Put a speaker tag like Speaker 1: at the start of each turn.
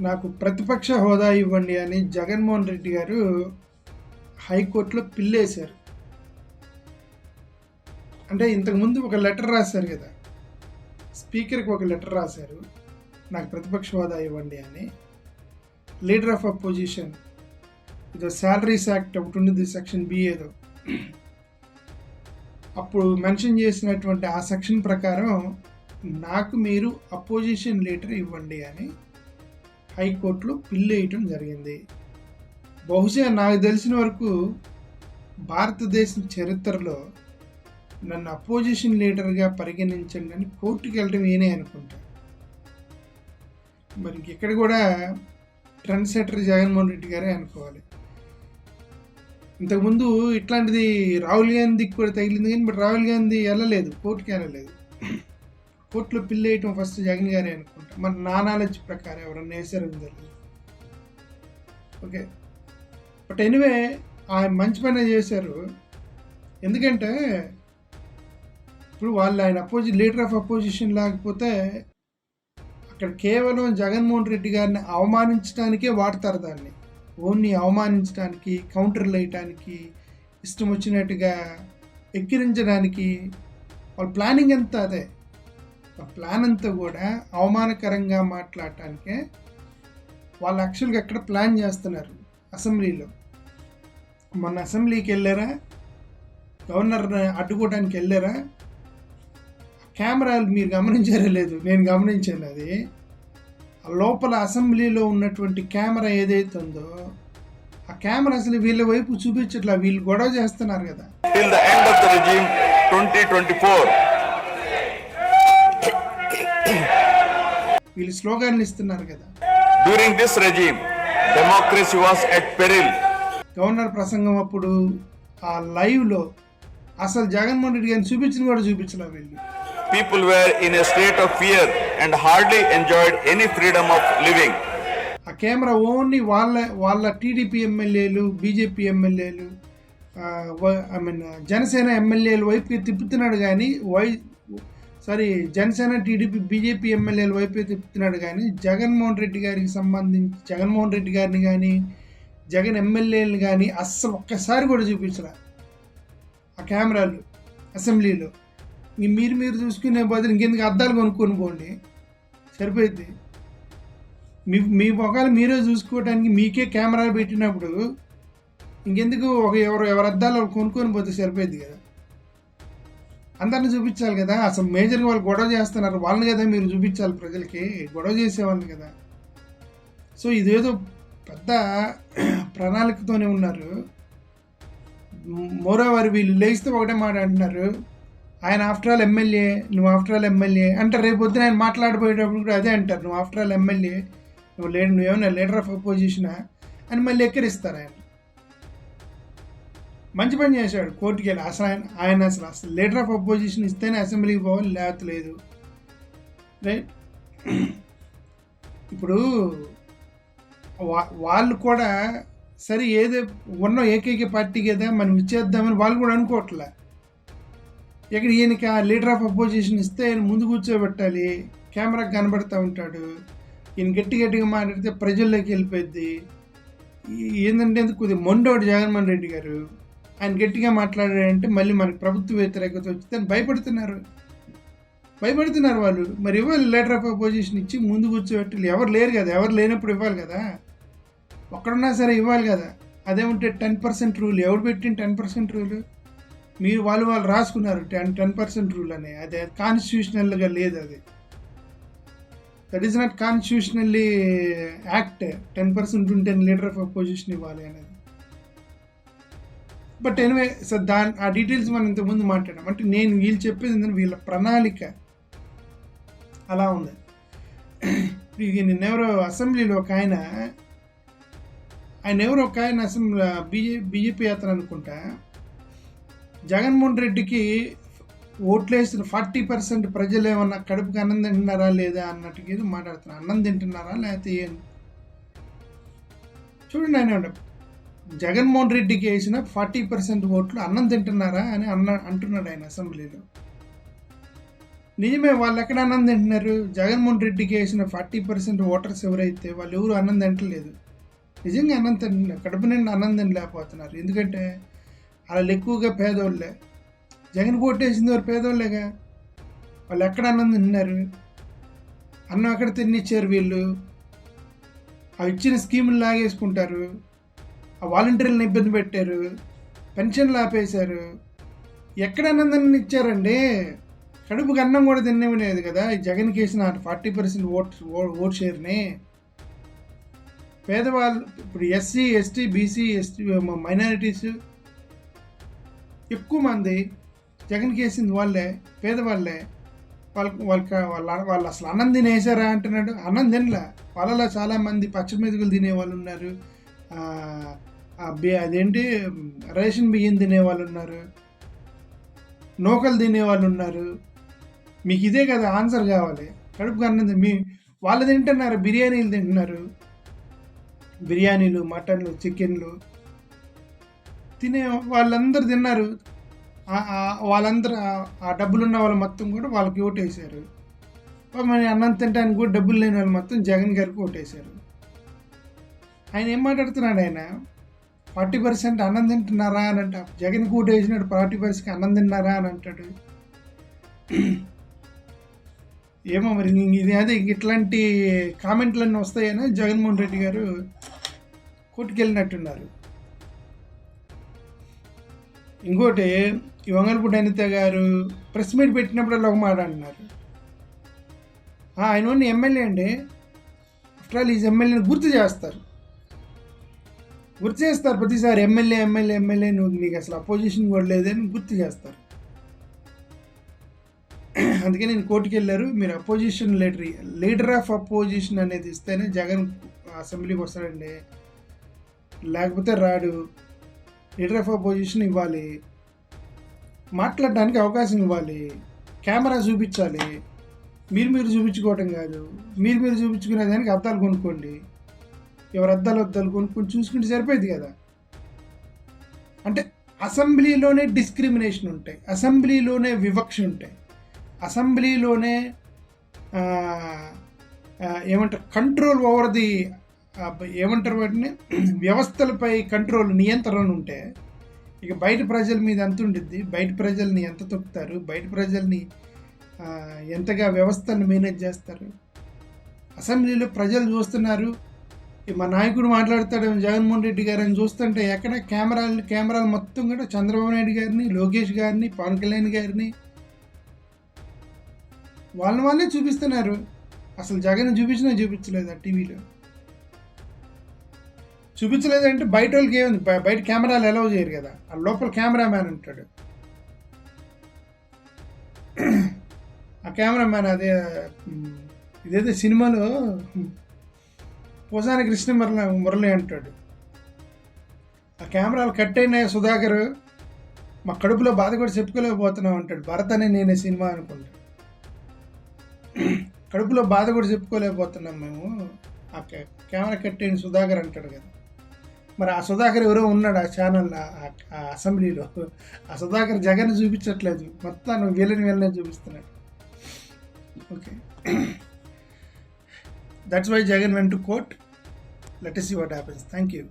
Speaker 1: నాకు ప్రతిపక్ష హోదా ఇవ్వండి అని జగన్మోహన్ రెడ్డి గారు హైకోర్టులో పిల్లేశారు. అంటే ఇంతకుముందు ఒక లెటర్ రాశారు కదా. స్పీకర్కి ఒక లెటర్ రాశారు. నాకు ప్రతిపక్ష హోదా ఇవ్వండి అని. లీడర్ ఆఫ్ అపోజిషన్ ఇదో శాలరీస్ యాక్ట్ ఒకటి ఉంది సెక్షన్ బి ఏదో. అప్పుడు మెన్షన్ చేసినటువంటి ఆ సెక్షన్ ప్రకారం నాకు మీరు అపోజిషన్ లీడర్ ఇవ్వండి అని హైకోర్టులో పిల్లు వేయటం జరిగింది. బహుశా నాకు తెలిసిన వరకు భారతదేశం చరిత్రలో నన్ను అపోజిషన్ లీడర్గా పరిగణించండి అని కోర్టుకి వెళ్ళడం నేనే అనుకుంటా. మరి ఇక్కడ కూడా ట్రెండ్ సెటర్ జగన్మోహన్ రెడ్డి గారే అనుకోవాలి. ఇంతకుముందు ఇట్లాంటిది రాహుల్ గాంధీకి కూడా తగిలింది కానీ బట్ రాహుల్ గాంధీ వెళ్ళలేదు కోర్టుకి వెళ్ళలేదు. కోర్టులో పిల్లి వేయటం ఫస్ట్ జగన్ గారే అనుకుంటా. మన నా నాలెడ్జ్ ప్రకారం ఎవరన్నా వేసారని తెలియదు ఓకే బట్ ఎనివే ఆయన మంచి పని చేశారు. ఎందుకంటే ఇప్పుడు వాళ్ళు ఆయన అపోజి లీడర్ ఆఫ్ అపోజిషన్ లేకపోతే అక్కడ కేవలం జగన్మోహన్ రెడ్డి గారిని అవమానించడానికే వాడతారు దాన్ని. ఓన్ని అవమానించడానికి కౌంటర్లు వేయటానికి ఇష్టం వచ్చినట్టుగా ఎక్కిరించడానికి. వాళ్ళ ప్లానింగ్ అంతా అదే. ప్లాన్ అంతా కూడా అవమానకరంగా మాట్లాడటానికే వాళ్ళు యాక్చువల్గా ఎక్కడ ప్లాన్ చేస్తున్నారు అసెంబ్లీలో. మొన్న అసెంబ్లీకి వెళ్ళారా? గవర్నర్ అడ్డుకోవడానికి వెళ్ళారా? కెమెరాలు మీరు గమనించారో లేదు నేను గమనించాను అది. ఆ లోపల అసెంబ్లీలో ఉన్నటువంటి కెమెరా ఏదైతే ఉందో ఆ కెమెరా అసలు వీళ్ళ వైపు చూపించట్లా వీళ్ళు గొడవ చేస్తున్నారు కదా.
Speaker 2: ట్వంటీ ట్వంటీ ఫోర్
Speaker 1: వీళ్ళు స్లోగాన్లు ఇస్తున్నారు కదా
Speaker 2: During this regime, democracy was at peril.
Speaker 1: Governor ప్రసంగం అప్పుడు ఆ లైవ్లో అసలు జగన్మోహన్ రెడ్డి గారిని చూపించిన కూడా చూపించలే వీళ్ళు
Speaker 2: People were in a state of fear and hardly enjoyed any freedom of living.
Speaker 1: ఆ కెమెరా ఓన్లీ వాళ్ళ వాళ్ళ టీడీపీ ఎమ్మెల్యేలు బీజేపీ ఎమ్మెల్యేలు ఐ మీన్ జనసేన ఎమ్మెల్యేల వైపుకి తిప్పుతున్నాడు కానీ why sorry Janasena TDP BJP ఎమ్మెల్యేల వైపు తిప్పుతున్నాడు కానీ జగన్మోహన్ రెడ్డి గారికి సంబంధించి జగన్మోహన్ రెడ్డి గారిని కానీ జగన్ ఎమ్మెల్యేలు కానీ అస్సలు ఒక్కసారి కూడా చూపించరా. ఆ కెమెరాలు అసెంబ్లీలో. ఇంక మీరు మీరు చూసుకునే బదులు ఇంకెందుకు అద్దాలు కొనుక్కొని పోండి. సరిపోయింది. మీ మీ ఒకవేళ మీరే చూసుకోవడానికి మీకే కెమెరాలు పెట్టినప్పుడు ఇంకెందుకు ఒక ఎవరు ఎవరి అద్దాలు వాళ్ళు కొనుక్కొని పోతే సరిపోయింది కదా. అందరిని చూపించాలి కదా. అసలు మేజర్గా వాళ్ళు గొడవ చేస్తున్నారు. వాళ్ళని కదా మీరు చూపించాలి ప్రజలకి. గొడవ చేసేవాళ్ళని కదా. సో ఇదేదో పెద్ద ప్రణాళికతోనే ఉన్నారు. మోరోవర్ వీళ్ళు లేస్తే ఒకటే మాట అంటున్నారు. ఆయన ఆఫ్టర్ ఆల్ ఎమ్మెల్యే నువ్వు ఆఫ్టర్ ఆల్ ఎమ్మెల్యే అంటే రేపు పొద్దున ఆయన మాట్లాడిపోయేటప్పుడు కూడా అదే అంటారు. నువ్వు ఆఫ్టర్ ఆల్ ఎమ్మెల్యే నువ్వు లే ఏమైనా లీడర్ ఆఫ్ అపోజిషనా అని మళ్ళీ ఎక్కిరిస్తారు ఆయన. మంచి పని చేశాడు కోర్టుకి వెళ్ళి. అసలు ఆయన ఆయన అసలు అసలు లీడర్ ఆఫ్ అపోజిషన్ ఇస్తేనే అసెంబ్లీకి పోవాలి లేకపోతే లేదు. రైట్ ఇప్పుడు వా- వాళ్ళు కూడా సరే ఏదో ఉన్న ఏకైక పార్టీకి ఏదో మనం ఇచ్చేద్దామని వాళ్ళు కూడా అనుకోవట్లే. ఇక్కడ ఈయనకి ఆ లీడర్ ఆఫ్ అపోజిషన్ ఇస్తే ఆయన ముందు కూర్చోబెట్టాలి కెమెరా కనబడుతూ ఉంటాడు. ఈయన గట్టి గట్టిగా మాట్లాడితే ప్రజల్లోకి వెళ్ళిపోద్ది ఏంటంటే కొద్దిగా మొండోడు జగన్మోహన్ రెడ్డి గారు. ఆయన గట్టిగా మాట్లాడారంటే మళ్ళీ మనకి ప్రభుత్వ వ్యతిరేకత వచ్చింది. అని భయపడుతున్నారు. భయపడుతున్నారు వాళ్ళు. మరి ఇవ్వాలి లెటర్ ఆఫ్ అపోజిషన్ ఇచ్చి ముందు కూర్చోబెట్టి ఎవరు లేరు కదా. ఎవరు లేనప్పుడు ఇవ్వాలి కదా. ఒక్కడున్నా సరే ఇవ్వాలి కదా. అదేమంటే టెన్ పర్సెంట్ రూల్ ఎవరు పెట్టిన టెన్ పర్సెంట్ రూల్ మీరు వాళ్ళు వాళ్ళు రాసుకున్నారు టెన్ టెన్ పర్సెంట్ రూల్ అని. అదే కాన్స్టిట్యూషనల్గా లేదు అది. That is not constitutionally act ten percent ఉంటే లీడర్ ఆఫ్ అపోజిషన్ ఇవ్వాలి అనేది. బట్ ఎనివే సో దాని ఆ డీటెయిల్స్ మనం ఇంతకుముందు మాట్లాడాం. అంటే నేను వీళ్ళు చెప్పేది ఏంటంటే వీళ్ళ ప్రణాళిక అలా ఉంది. ఇక నిన్నెవరో అసెంబ్లీలో ఒక ఆయన ఆయన ఎవరో ఒక ఆయన అసెంబ్లీ బీజే బీజేపీ యాత్ర అనుకుంటా జగన్మోహన్ రెడ్డికి ఓట్లేసిన ఫార్టీ పర్సెంట్ ప్రజలు ఏమన్నా కడుపుకి అన్నం తింటున్నారా లేదా అన్నట్టుగా ఏదో మాట్లాడుతున్నారు అన్నం తింటున్నారా లేకపోతే ఏం చూడండి ఆయన జగన్మోహన్ రెడ్డికి వేసిన ఫార్టీ పర్సెంట్ ఓట్లు అన్నం తింటున్నారా అని అన్న అంటున్నాడు ఆయన అసెంబ్లీలో. నిజమే వాళ్ళు ఎక్కడ అన్నం తింటున్నారు? జగన్మోహన్ రెడ్డికి వేసిన ఫార్టీ పర్సెంట్ ఓటర్స్ ఎవరైతే వాళ్ళు ఎవరు అన్నం తింటలేదు? నిజంగా అన్నం తింటున్నారు కడప నిండా అన్నం తినలేకపోతున్నారు. ఎందుకంటే వాళ్ళు ఎక్కువగా పేదోళ్ళే. జగన్ కొట్టేసింది వారు పేదోళ్ళేగా. వాళ్ళు ఎక్కడ అన్నం తింటున్నారు? అన్నం ఎక్కడ తినిచ్చారు వీళ్ళు? అవి ఇచ్చిన స్కీములు లాగేసుకుంటారు. వాలంటీర్లను ఇబ్బంది పెట్టారు పెన్షన్లు ఆపేశారు ఎక్కడ ఆనందాన్ని ఇచ్చారండి? కడుపుకి అన్నం కూడా తినేవలేదు కదా. ఈ జగన్కి వేసిన ఫార్టీ పర్సెంట్ ఓట్ ఓట్ షేర్ని. పేదవాళ్ళు ఇప్పుడు SC ST BC ST minorities ఎక్కువ మంది జగన్కి వేసింది వాళ్ళే పేదవాళ్ళే. వాళ్ళకి వాళ్ళకి వాళ్ళ వాళ్ళు అసలు అన్నం తినేసారా అంటున్నాడు. అన్నం తినలే. వాళ్ళలో చాలామంది పచ్చిమెతుకులు తినేవాళ్ళు ఉన్నారు. అదేంటి రేషన్ బియ్యం తినేవాళ్ళు ఉన్నారు నూకలు తినే వాళ్ళు ఉన్నారు మీకు ఇదే కదా ఆన్సర్ కావాలి. కడుపు అన్నం మీ వాళ్ళు తింటున్నారు బిర్యానీలు తింటున్నారు. బిర్యానీలు మటన్లు చికెన్లు తినే వాళ్ళందరూ తిన్నారు. వాళ్ళందరూ ఆ- డబ్బులు ఉన్న వాళ్ళు మొత్తం కూడా వాళ్ళకి ఓటేశారు. మరి అన్నం తినడానికి కూడా డబ్బులు లేని వాళ్ళు మొత్తం జగన్ గారికి ఓటేశారు. ఆయన ఏం మాట్లాడుతున్నాడు ఆయన? ఫార్టీ పర్సెంట్ అన్నం తింటున్నారా అని అంట జగన్ కూట వేసినట్టు ఫార్టీ పర్సెంట్ అన్నం తిన్నారా అని అంటాడు. ఏమో మరి ఇది అదే ఇట్లాంటి కామెంట్లన్నీ వస్తాయని జగన్మోహన్ రెడ్డి గారు కోర్టుకెళ్ళినట్టున్నారు ఇంకోటి ఈ వంగలపూడి అనిత గారు ప్రెస్ మీట్ పెట్టినప్పుడు ఒక మాట అంటున్నారు. ఆయన ఉన్న ఎమ్మెల్యే అండి. ఆఫ్టర్ ఆల్ ఈజ్ ఎమ్మెల్యేని గుర్తు చేస్తారు. గుర్తు చేస్తారు ప్రతిసారి ఎమ్మెల్యే ఎమ్మెల్యే ఎమ్మెల్యే నువ్వు నీకు అసలు అపోజిషన్ కూడా లేదని గుర్తు చేస్తారు. అందుకే నేను కోర్టుకి వెళ్ళారు. మీరు opposition leader leader of opposition అనేది ఇస్తేనే జగన్ అసెంబ్లీకి వస్తాడండి. లేకపోతే రాడు. లీడర్ ఆఫ్ అపోజిషన్ ఇవ్వాలి. మాట్లాడడానికి అవకాశం ఇవ్వాలి. కెమెరా చూపించాలి. మీరు మీరు చూపించుకోవటం కాదు. మీరు మీరు చూపించుకునే దానికి అర్థాలు కొనుక్కోండి. ఎవరు అద్దాలు అద్దాలు కొనుక్కొని చూసుకుంటే సరిపోయింది కదా. అంటే అసెంబ్లీలోనే డిస్క్రిమినేషన్ ఉంటాయి అసెంబ్లీలోనే వివక్ష ఉంటాయి అసెంబ్లీలోనే ఏమంటారు కంట్రోల్ ఓవర్ ది ఏమంటారు వాటిని వ్యవస్థలపై కంట్రోల్ నియంత్రణ ఉంటే ఇక బయట ప్రజల మీద ఎంత ఉండిద్ది? బయట ప్రజల్ని ఎంత తొక్కుతారు? బయట ప్రజల్ని ఎంతగా వ్యవస్థను మేనేజ్ చేస్తారు? అసెంబ్లీలో ప్రజలు చూస్తున్నారు మా నాయకుడు మాట్లాడతాడు జగన్మోహన్ రెడ్డి గారు అని చూస్తుంటే ఎక్కడ కెమెరాలు కెమెరాలు మొత్తం కూడా చంద్రబాబు నాయుడు గారిని లోకేష్ గారిని పవన్ కళ్యాణ్ గారిని. వాళ్ళని వాళ్ళే చూపిస్తున్నారు. అసలు జగన్ చూపించినా చూపించలేదు ఆ టీవీలో? చూపించలేదంటే బయట వాళ్ళకి ఏముంది? బయట కెమెరాలు అలౌ చేయరు కదా. ఆ లోపల కెమెరా మ్యాన్ ఉంటాడు. ఆ కెమెరా మ్యాన్ అదే ఇదైతే సినిమాలో ఉమ్, పోసాని కృష్ణ మురళి మురళి అంటాడు. ఆ కెమెరాలు కట్ అయిన సుధాకర్? మా కడుపులో బాధ కూడా చెప్పుకోలేకపోతున్నాం అంటాడు. భరత్ అనే నేను సినిమా అనుకుంటా కడుపులో బాధ కూడా చెప్పుకోలేకపోతున్నాం మేము. ఆ కె- కెమెరా కట్ అయిన సుధాకర్ అంటాడు కదా. మరి ఆ సుధాకర్ ఎవరో ఉన్నాడు ఆ ఛానల్ ఆ అసెంబ్లీలో. ఆ సుధాకర్ జగన్ చూపించట్లేదు. మొత్తం వీళ్ళని వీళ్ళనే చూపిస్తున్నాడు. Okay. That's why Jagan went court court let see what happens thank you